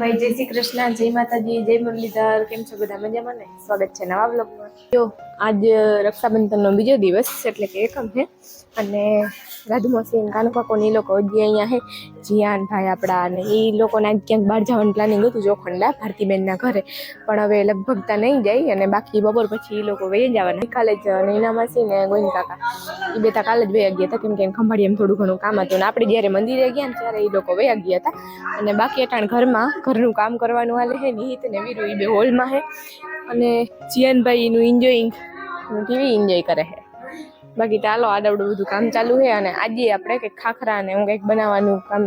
ભાઈ, જય શ્રી કૃષ્ણ, જય માતાજી, જય મુરલીધર, કેમ છો બધા મજામાં ને? સ્વાગત છે નવા બ્લોગમાં જો, આજ રક્ષાબંધનનો બીજો દિવસ એટલે કે એકમ છે. અને રાધુમાસી અને કાનુ એ લોકો જે અહીંયા છે. જીયાન ભાઈ આપણા અને એ લોકોને આજ ક્યાંક બહાર જવાનું પ્લાનિંગ હતું જોખંડા ભારતીબેનના ઘરે. પણ હવે લગભગ ત્યાં નહીં જાય અને બાકી બપોર પછી એ લોકો વહી જવાના. કાલે જ નૈના માસી ને ગોવિંદ કાકા. એ બે તા કાલે જ વહી ગયા હતા, કેમ કે ખંભાળી એમ થોડું ઘણું કામ હતું અને આપણે જ્યારે મંદિરે ગયા ને ત્યારે એ લોકો વહી ગયા હતા. અને બાકી અટાણ ઘરમાં, ઘરનું કામ કરવાનું હાલે છે નિહિત ને વીરુ એ બે હોલમાં છે અને જીયનભાઈ એનું એન્જોઈંગ ટીવી એન્જોય કરે છે બાકી ચાલો આડવડું બધું કામ ચાલુ છે અને આજે આપણે કંઈક ખાખરા ને હું કંઈક બનાવવાનું કામ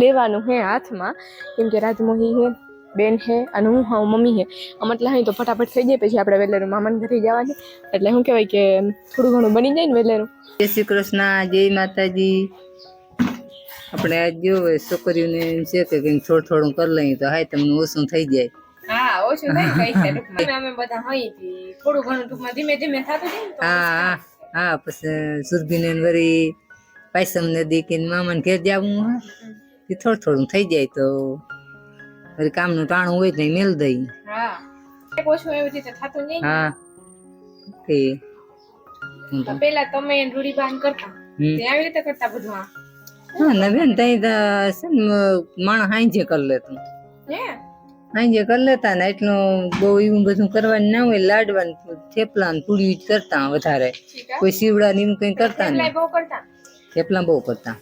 લેવાનું છે હાથમાં. કેમ કે રાજમોહી છે બેન છે અને હું હા મમ્મી છે એટલે હા તો ફટાફટ થઈ જાય પછી આપણે વેલેરું મામાને ઘરે જવાની. એટલે શું કહેવાય કે થોડું ઘણું બની જાય ને વેલેરું. જય શ્રી કૃષ્ણ જય માતાજી. આપણે આજ જો છોકરીઓને એમ છે કે કંઈક થોડું થોડું કરી લઈએ તો હાય તમને ઓછું થઈ જાય. હા ઓછું થઈ જાય ટૂંકમાં. અમે બધા હોય થોડું ઘણું ટૂંકમાં ધીમે ધીમે થતું જાય ને હા હા હા પછી સુરભીને વરી પાયસમ નદી કે મામાને ઘેર જવું હોય એ થોડું થોડું થઈ જાય તો વળી કામનું ટાણું હોય તો મેલ દઈ. હા. ઓછું એવી રીતે થતું નહીં હા. તે પેલા તમે રૂઢીબાન કરતા. આવી રીતે કરતા બધું હા ને બેન તઈ છે ને માણસ હાંજે કરી લેતું. હાંજે કરી લેતા ને એટલું બહુ એવું બધું કરવાનું ના હોય લાડવાનું થેપલા ને જ કરતા વધારે. કોઈ સીવડા ને એવું કઈ કરતા ને કરતા? થેપલા બહુ કરતા.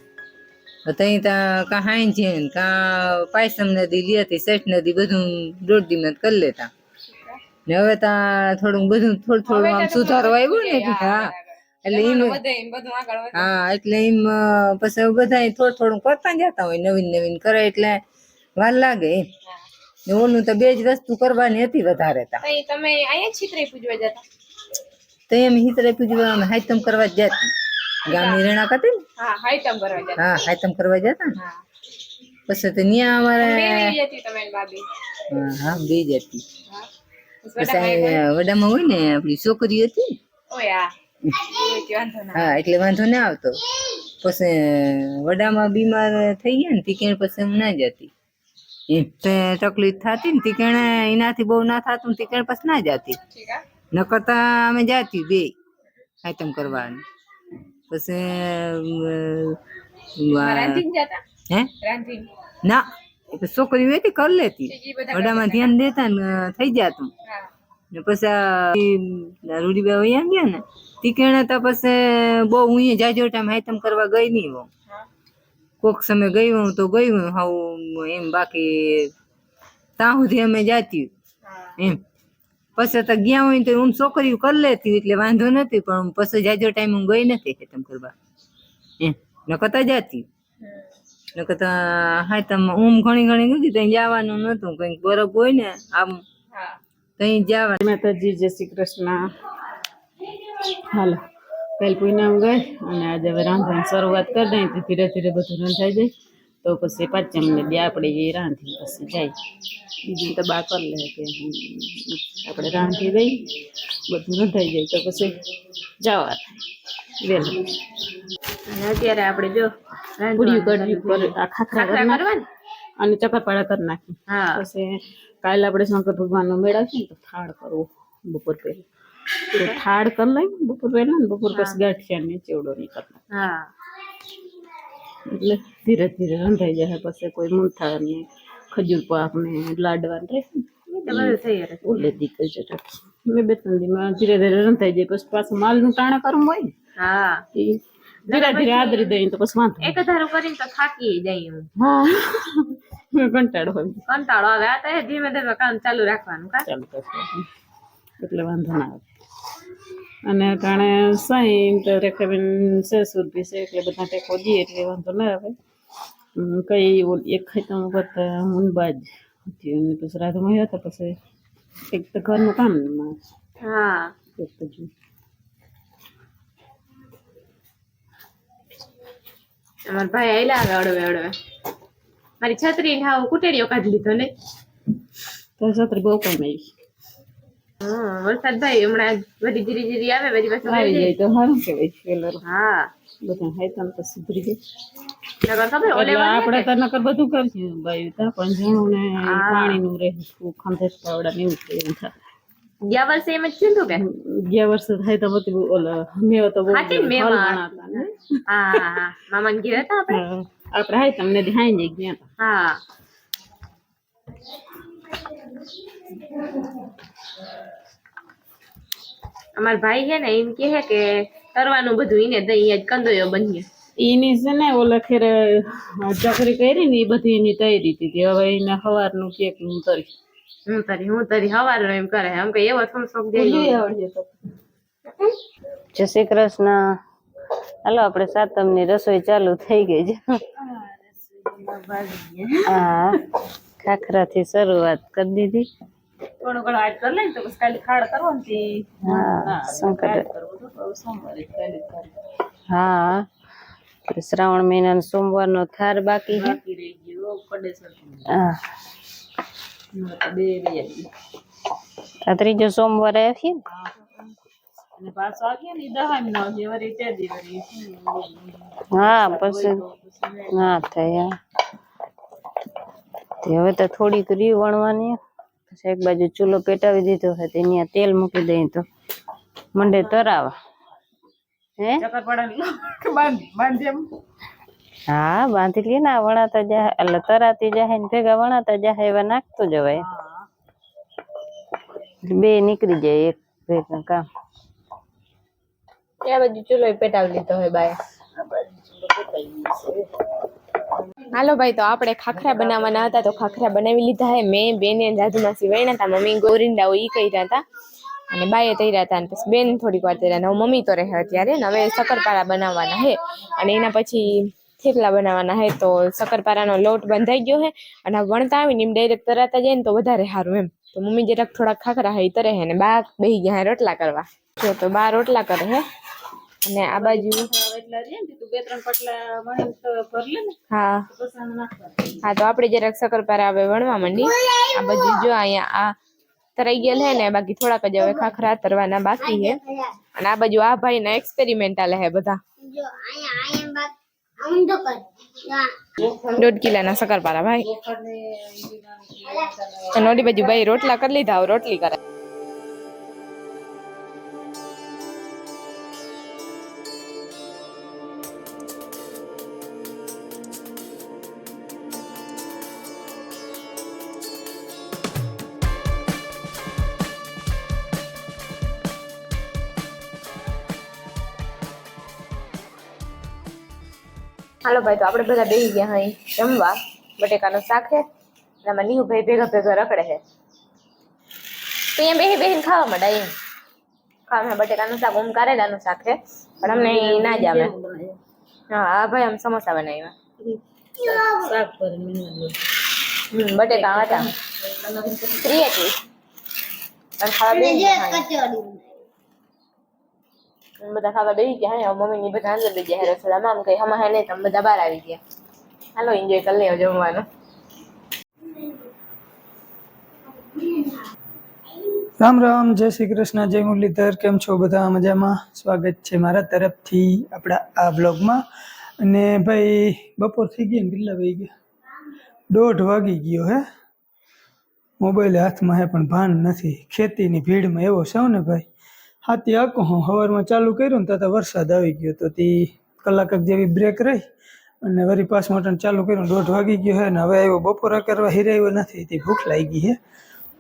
તઈ ત્યાં કા હાંજે ને કા પાયસમ નદી લેતી સેટ નદી બધું દોઢ દિવસ કરી લેતા. ને હવે તા થોડું બધું થોડું થોડું આમ સુધારો આવ્યો ને હા એટલે એમ હા એટલે એમ પછી બધા થોડું થોડું કરતા જતા હોય નવીન નવીન કરે એટલે વાર લાગે એમ. ને ઓલું તો બે જ વસ્તુ કરવાની હતી વધારે તા. તમે અહીંયા છીતરે પૂજવા જતા? તો એમ હિતરે પૂજવા હાયતમ કરવા જ જતી. ગામની રેણાક હતી ને હા હાઈટમ કરવા જતા. હા હાયતમ કરવા જતા ને? પછી તો ત્યાં અમારે જતી હા, બે જ હતી. પછી વડામાં હોય ને આપણી છોકરી હતી હા એટલે વાંધો ના આવતો. પછી વડામાં બીમાર થઈ ગયા ને તીકેણ પછી હું ના જતી. તકલીફ થતી ને તીકેણ એનાથી બહુ ના થતું ને તી કેણે પછી ના જતી. ન કરતા અમે જાતી બે આઈટમ કરવાની. પછી હે? ના છોકરી વેતી કરી લેતી. ઈ ધ્યાન દેતા ને થઈ જતું. તું ને પછી રૂડીબા વયા ગયા ને તી કેણે તો પછી બહુ હું જાજો ટાઈમ હાઈતમ કરવા ગઈ નહીં હું હા. કોક સમય ગઈ હું તો ગઈ હું હાવ એમ બાકી ત્યાં સુધી અમે જાતી એમ. પછી તો ગયા હોય તો હું છોકરીઓ કરી લેતી એટલે વાંધો નથી પણ પછી જાજો ટાઈમ હું ગઈ નથી હાઈતમ કરવા. એમ નકતા જાતી તો હા તમે ઊમ ઘણી ઘણી નથી ત્યાં જવાનું નતું કંઈક બરફ હોય ને આમ હા. ત્યાં તો માતાજી જય શ્રી કૃષ્ણ. હાલો કાલ પૂનમ ગઈ અને આજે હવે રાંધવાની શરૂઆત કરી દઈ ધીરે ધીરે બધું રંધાઈ જાય તો પછી પાંચમ ને બે આપણે એ રાંધી પછી જાય. બીજું તો બા કરી લે કે હમ, આપણે રાંધી દઈ બધું રંધાઈ જાય તો પછી જવા થાય વહેલું અને અત્યારે આપણે જો પૂરીયું કરવી પર આ ખાખરા કરી નાખ કરવાની? અને ચકરપાડા કરી નાખી હા. પછી કાલે આપણે શંકર ભગવાનનો મેળા છે ને તો થાળ કરવો બપોર પહેલા. તો થાળ કરી લઈ બપોર પહેલા ને બપોર પછી ગાંઠિયા ને ચેવડો નહીં કરવાનો હા. એટલે ધીરે ધીરે રંધાઈ જાય પછી કોઈ મૂંઠા ને ખજૂર પાક ને લાડવા ને ઓલે દીકરી છે મેં બે ત્રણ દીમાં ધીરે ધીરે રંધાઈ જાય પછી પાછું માલનું ટાણા કરવું હોય ને હા. ધીરે ધીરે આદરી દઈએ તો પછી વાંધો એક ધારું કરીને તો થાકી જાય હું. હા કંટાળો હોય. કંટાળો આવે. આ તો ધીમે ધીમે કામ ચાલુ રાખવાનું કા? ચાલુ કરશે એટલે વાંધો ના આવે. અને ટાણે સાઈ તો રેખાબેન છે સુરભી છે એટલે બધા ટેકો દઈએ એટલે વાંધો ના આવે. કઈ એક ખાઈ તો કરતા મુનબાજ હતી. અને પછી રાધુમાં હતા પછી એક તો ઘરનું કામ હા. એક તો અમાર ભાઈ આયલા આવે અડવે અડવે મારી છત્રી ને હાવ કુટેડીઓ કાઢી લીધો ને. તો છત્રી બહુ કામ આવી. વરસાદ ભાઈ હમણાં વધી ધીરે ધીરે આવે વળી પાછું આવી જાય તો સારું કહેવાય ટ્રેલર હા. બધા હાઈતમ તો સુધરી ઓલે આપણે તો નકર બધું કરશું ભાઈ તો પણ જણું ને પાણીનું રહેવું ખંધેશ પાવડા ને એવું એવું થાય. ગયા વર્ષે એમ જ થયું કે? ગયા વર્ષે થાય તો બધું ઓલા મેવો તો બહુ. હા મામા ઘેર હતા આપણે? આપણે હાય તમને ધ્યાન જઈ ગયા હા. અમાર ભાઈ છે ને એમ કહે કે તરવાનું બધું એને દઈ જ કંદોયો બન્યો. એની છે ને ઓલા ખેર ચકરી કરી ને એ બધી એની તૈયારી હતી કે હવે એને સવારનું કેક હું તરી હું તરી હું તરી હવારનો એમ કરે. એમ કે એવો થમસોક જઈ જય શ્રી કૃષ્ણ. હાલો આપણે સાતમની રસોઈ ચાલુ થઈ ગઈ છે. હા ખાખરાથી શરૂઆત કરી દીધી. થોડું ઘણું આજ કરી લઈને તો બસ કાલે ખાડ કરવો ને હા તો હવે સોમવારે હા શ્રાવણ સોમવારનો થાર બાકી છે? આ ત્રીજો સોમવાર આવ્યો? ને પાછો ને નો હા પછી ના થાય હા. તે હવે તો થોડીક રી વણવાની પછી એક બાજુ ચૂલો પેટાવી દીધો હોય તો એની તેલ મૂકી દઈ તો મંડે તરાવા. હે? હા, બાંધી લઈએ ને વણાતા જાય એટલે તરાતી જાય ને ભેગા વણાતા જાય એવા નાખતો જવાય બે નીકળી જાય એક ભેગા કામ. ત્યાં બાજુ ચૂલો પેટાવી લીધો હોય બાય. હાલો ભાઈ, તો આપણે ખાખરા બનાવવાના હતા, તો ખાખરા બનાવી લીધા હે. મેં, બેને દાદુમાસી વળ્યા હતા, મમ્મી ગોરિંડાઓ એ કર્યા હતા. અને બાએ તૈયાર હતા, અને પછી બેન થોડીક વાર તૈયાર હવે મમ્મી તો રહે અત્યારે ને હવે શક્કરપારા બનાવવાના હે. અને એના પછી થેપલા બનાવવાના હે, તો શક્કરપારાનો લોટ બંધાઈ ગયો હે. અને વણતા આવીને એમ ડાયરેક્ટ તરાતા જાય ને તો વધારે સારું એમ. તો મમ્મી જરાક થોડાક ખાખરા હે તરે હે ને બા બેહી ગયા રોટલા કરવા. જો તો બા રોટલા કરે હે. અને આ બાજુ એટલા રે ને તું બે ત્રણ પટલા વણી તો ભર લે ને હા. હા તો આપણે જરાક શક્કરપારા હવે વણવા માંડી આ બાજુ જો અહીંયા આ તરાઈ ગયેલ હે ને બાકી થોડાક જ હવે ખાખરા તરવાના બાકી છે અને આ બાજુ આ ભાઈ ના એક્સપેરિમેન્ટ આલે હે. બધા દોઢ કિલાના શક્કરપારા ભાઈ. અને ઓલી બાજુ ભાઈ રોટલા કરી લીધા રોટલી કરે. હાલો ભાઈ તો આપણે બધા બેસી ગયા અહીં જમવા. બટેકાનું શાક છે અને આમાં નીહુભાઈ ભેગા ભેગા રખડે છે. તો અહીંયા બેસી બેસીને ખાવા માંડા એમ. ખાવા બટેકાનું શાક ઓમ કારેલાનું શાક છે. પણ અમને ના ના આવે હા આ ભાઈ આમ સમોસા બનાવ્યા. શાક બટેકા હતા. હતી અને ખાવા બેસી બધા ખાવા બેસી ગયા હે મમ્મી ની બધા અંદર બેસી ગયા રસોડામાં આમ કઈ હમા હે નહીં તમે બધા બહાર આવી ગયા. હાલો એન્જોય કરી લેવો જમવાનું. રામ રામ, જય શ્રી કૃષ્ણ, જય મુરલીધર, કેમ છો બધા? મજામાં? સ્વાગત છે મારા તરફથી આપણા આ બ્લોગમાં અને ભાઈ, બપોર થઈ ગઈ ને કેટલા વાગી ગયા? દોઢ વાગી ગયો હે. મોબાઈલ હાથમાં હે, પણ ભાન નથી. ખેતીની ભીડમાં એવો છે ને ભાઈ? હાથી આખો હું હવારમાં ચાલુ કર્યું ને તો તો વરસાદ આવી ગયો તો તે કલાક જેવી બ્રેક રહી અને વળી પાસ મોટર ચાલુ કર્યું દોઢ વાગી ગયો હે ને હવે આવ્યો બપોરા કરવા હિરાયો નથી, તે ભૂખ લાગી છે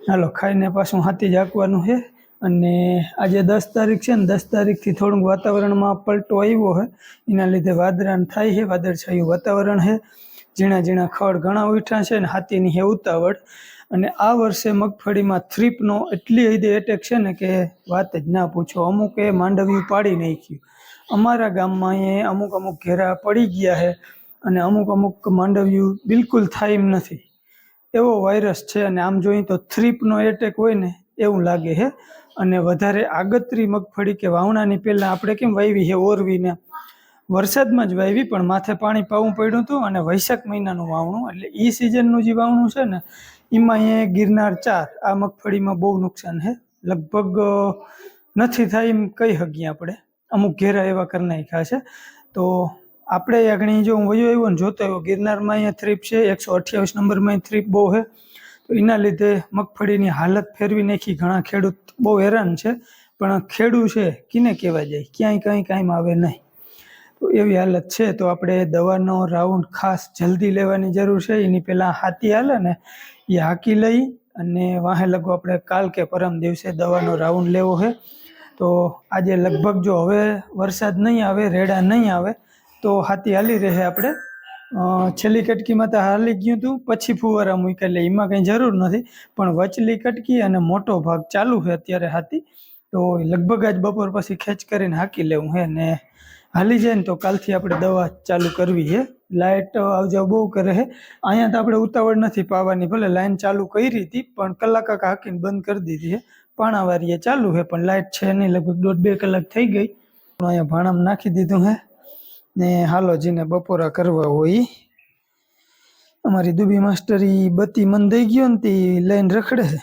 હાલો, ખાઈને પાછું હાથી જ આંકવાનું છે અને આજે દસ તારીખ છે ને દસ તારીખથી થોડુંક વાતાવરણમાં પલટો આવ્યો છે એના લીધે વાદળાન થાય છે વાદળછાયું વાતાવરણ છે ઝીણા ઝીણા ખડ ઘણા ઉઠ્યા છે ને હાથીની હે ઉતાવળ. અને આ વર્ષે મગફળીમાં થ્રીપનો એટલી હદે એટેક છે ને કે વાત જ ના પૂછો. અમુકે માંડવ્યું પાડી નાખ્યું. અમારા ગામમાં એ અમુક અમુક ઘેરા પડી ગયા છે અને અમુક અમુક માંડવ્યું બિલકુલ થાય એમ નથી. એવો વાયરસ છે અને આમ જોઈએ તો થ્રીપનો એટેક હોય ને એવું લાગે છે અને વધારે આગતરી મગફળી કે વાવણાની પહેલાં આપણે કેમ વાવી છે ઓરવીને? વરસાદમાં જ વાવી પણ માથે પાણી પાવું પડ્યું હતું અને વૈશાખ મહિનાનું વાવણું, એટલે એ સિઝનનું જે વાવણું છે ને એમાં એ ગિરનાર ચાર, આ મગફળીમાં બહુ નુકસાન છે લગભગ નથી થાય એમ કહી શકીએ આપણે. અમુક ઘેરા એવા કરી નાખ્યા છે. તો આપણે આગળ જો હું વયો આવ્યો ને જોતો આવ્યો, ગિરનારમાં અહીંયા થ્રીપ છે, એકસો અઠ્યાવીસ નંબરમાં થ્રીપ બહુ છે તો એના લીધે મગફળીની હાલત ફેરવી નાખી. ઘણા ખેડૂત બહુ હેરાન છે, પણ ખેડૂ છે, કિને કહેવા જાય? ક્યાંય કંઈ કાંઈમાં આવે નહીં. એવી હાલત છે, તો આપણે દવાનો રાઉન્ડ ખાસ જલ્દી લેવાની જરૂર છે. એની પહેલાં હાથી હાલે ને, એ હાકી લઈ અને વાહે લગો આપણે કાલ કે પરમ દિવસે દવાનો રાઉન્ડ લેવો છે તો આજે લગભગ જો હવે વરસાદ નહીં આવે, રેડા નહીં આવે, તો હાથી હાલી રહે આપણે. છેલ્લી કટકીમાં તો હાલી ગયું હતું પછી ફુવારા મૂક્યા એટલે એમાં કંઈ જરૂર નથી. પણ વચલી કટકી અને મોટો ભાગ ચાલુ છે અત્યારે હાથી. તો લગભગ આજ બપોર પછી ખેંચ કરીને હાકી લેવું છે ને હાલી જાય ને તો કાલથી આપણે દવા ચાલુ કરવી છે. લાઇટ આવજાવ બહુ કરે છે. અહીંયા તો આપણે ઉતાવળ નથી પાવાની, ભલે લાઇન ચાલુ કરી હતી, પણ કલાક હાકીને બંધ કરી દીધી છે. પાણાવારીએ ચાલુ છે, પણ લાઇટ છે નહીં, લગભગ દોઢ બે કલાક થઈ ગઈ. અહીંયા ભાણામાં નાખી દીધું છે. ને હાલો જીને બપોરા કરવા હોય. અમારી દુબી માસ્ટરી બત્તી મન થઈ ગયો ને તે લઈને રખડે છે.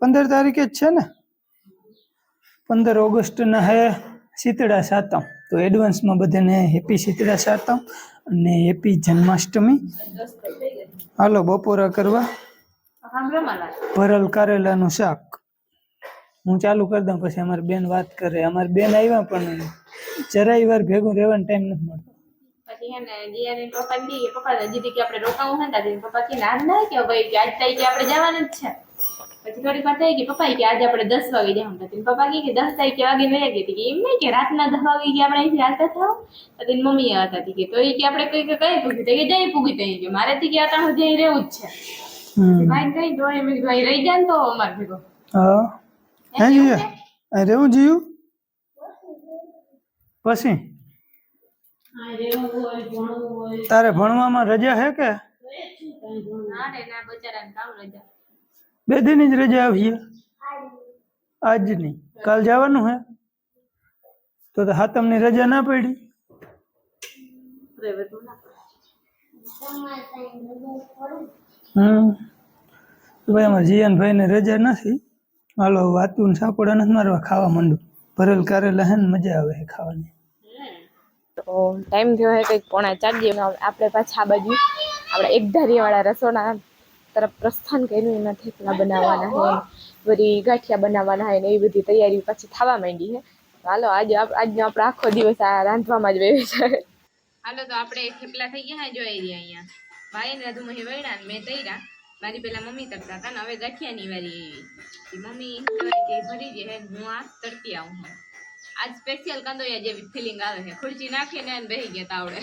પંદર તારીખે જ છે ને? પંદર ઓગસ્ટના હે શીતળા સાતમ. તો એડવાન્સમાં બધાને હેપી શીતળા સાતમ અને હેપી જન્માષ્ટમી. હાલો, બપોરા કરવા. ભરલ કારેલાનું શાક. હું ચાલુ કરી દઉં, પછી અમારી બેન વાત કરે. અમારી બેન આવ્યા પણ જરાય વાર ભેગું રહેવાનો ટાઈમ નથી મળતો. પછી એને પપ્પા હજી કે આપણે રોકાવું હે ને પપ્પા કે ના કે ભાઈ આજ તારીખે આપણે જવાનું જ છે. પછી થોડી વાર થઈ ગઈ પપ્પા કે આજે આપણે દસ વાગે જવાનું હતું. પપ્પા કહે કે દસ તારીખે વાગે નહીં ગઈ કે એમ નહીં કે રાતના દસ વાગે કે આપણે અહીંથી હાલતા થાવ પછી મમ્મી આવતા હતી. કે તો એ કે આપણે કઈ કઈ પૂગી તો કે જઈ પૂગી તો કે મારે થી કે આટા સુધી અહીં રહેવું જ છે. ભાઈ કઈ તો એમ ભાઈ રહી જાય તો અમાર ભેગો. હા. હે જીયું? અહીં રહેવું જીયું? પછી? તારે ભણવામાં રજા હે કે? ના રે ના બચારાને કામ રજા. બે દિન જ રજા આવીએ આજ નહીં કાલ જવાનું હે? તો તો હાતમની રજા ના પડી? હમ. ભાઈ અમારે જીયાનભાઈ ને રજા નથી. હાલો, વાતું સાપોડા નથી મારવા ખાવા માંડું. ભરેલ કારેલા હે મજા આવે ખાવાની. તો ટાઈમ થયો હે કંઈક પોણા ચાર આપણે પાછા બાજુ. આપણે એક ધારીવાળા રસોડા તરફ પ્રસ્થાન કર્યું એના થેપલા બનાવવાના છે બધી ગાંઠિયા બનાવવાના છે ને એવી બધી તૈયારી પાછી થવા માંડી છે તો હાલો આજે આજનો આપણો આખો દિવસ આ રાંધવામાં જ વહી છે. હાલો તો આપણે થેપલા થઈ ગયા જોઈ રહ્યા અહીંયા. ભાઈ ને રાધુ મહી વૈણા મેં તૈરા. મારી પેલા મમ્મી તરતા હતા ને હવે ગાંઠિયાની વારી એવી. મમ્મી કે ભરી દે હું આ તરતી આવું હું. આજ સ્પેશિયલ કંદોયા જેવી ફિલિંગ આવે છે ખુરશી નાખીને બેસી ગયા તાવડે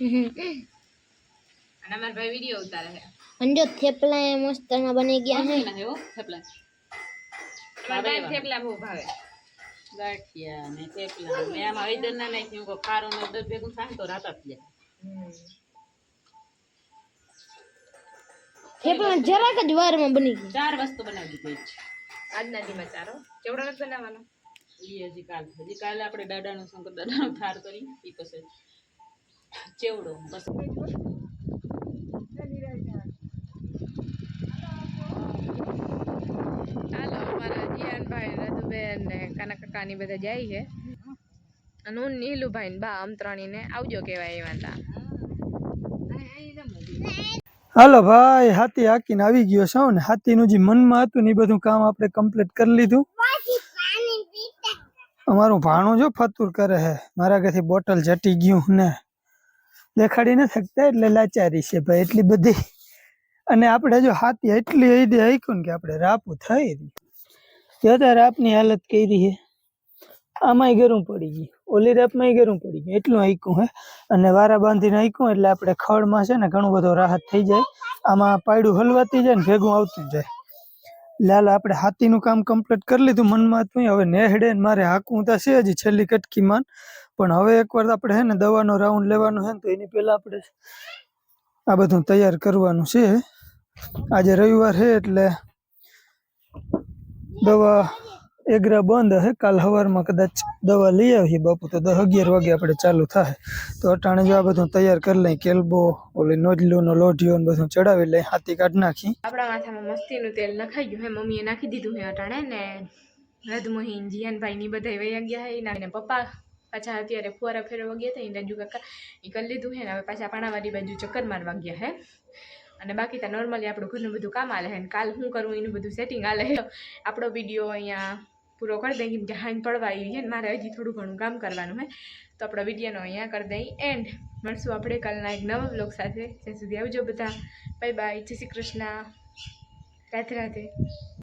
અને અમારા ભાઈ વીડિયો ઉતારે છે અને જો થેપલા એ મસ્ત ના બની ગયા છે. અમારા ભાઈ થેપલા. બહુ ભાવે. ગાંઠિયા ને થેપલા ને આમાં હળદર ના નાખ્યું કોઈ ખારું ને હળદર ભેગું થાય ને તો રાતા જ જાય થેપલા જરાક જ વારમાં બની ગયા. ચાર વસ્તુ બનાવી દીધી છે. આજના દીમાં ચારો કેવડો નથી બનાવવાનો? ઈ હજી કાલ હજી કાલે આપણે દાદાનો શંકર દાદાનો થાર કરી ઈ પછી ચેવડો બસ ચાલો અમારા જીયાનભાઈ રઘુબેન ને કાના કાકા ની બધા જાય છે. અને હું નીલુભાઈ બા અમત્રણીને આવજો કહેવાય એવા હતા. હાલો ભાઈ, હાથી હાકીને આવી ગયો છો ને? હાથીનું જે મનમાં હતું ને એ બધું કામ આપણે કમ્પ્લીટ કરી લીધું. અમારું ભાણું જો ફતુર કરે હે મારા ઘરથી બોટલ જટી ગયું ને. દેખાડી ન શકતા એટલે લાચારી છે ભાઈ, એટલી બધી. અને આપણે જો હાથી એટલી હૈદે ને કે આપણે રાપું થઈ જો તો આપની હાલત કરી છે, આમાંય ગરમ પડી ગયું. ઓલી રેપમાંય ગરમ પડી ગયું. એટલું હાક્યું હે. અને વારા બાંધીને હાક્યું એટલે આપણે ખડમાં છે ને ઘણું બધો રાહત થઈ જાય. આમાં પાયડું હલવાતી જાય ને ભેગું આવતું જાય. લાલ, આપણે હાથીનું કામ કમ્પ્લીટ કરી લીધું મનમાં હતું. હવે નેહડે ને મારે હાકવું તો છે હજી છેલ્લી કટકીમાં પણ હવે એકવાર આપણે હે ને દવાનો રાઉન્ડ લેવાનો હે ને તો એની પહેલા આપણે આ બધું તૈયાર કરવાનું છે. આજે રવિવાર છે એટલે દવા એગ્રા બંધ હે, કાલ સવારમાં કદાચ દવા લઈ આવીએ બાપુ, તો દસ અગિયાર વાગે આપણે ચાલુ થાય. તો અટાણે જો આ બધું તૈયાર કરી લઈ કેલ્બો, ઓલી નોજલુનો લોઢિયો ને બધું ચડાવી લઈ હાથી કાઢ નાખી આપણા માથામાં મસ્તીનું તેલ નખાઈ ગયું હે, મમ્મીએ નાખી દીધું હે અટાણે ને રદમોહીન, જીયાનભાઈ ની બધા વયા ગયા હે, એના પપ્પા પાછા અત્યારે ફુવારા ફેરવા ગયા હતા એ રજુ કાકા એ કરી લીધું હે ને હવે પાછા પાણાવાડી બાજુ ચક્કર મારવા ગયા હે. અને બાકી તો નોર્મલી આપણું ઘરનું બધું કામ હાલે અને કાલ શું કરવું એનું બધું સેટિંગ હાલે આપણો વીડિયો અહીંયા પૂરો કરી દઈએ કેમ કે હાઈન પડવા આવી છે મારે હજી થોડું ઘણું કામ કરવાનું હે તો આપણા વિડીયોનો અહીંયા કરી દઈ એન્ડ મળશું આપણે કાલના એક નવા બ્લોગ સાથે. ત્યાં સુધી આવજો બધા. બાય બાય જય શ્રી કૃષ્ણ. રાધે રાધે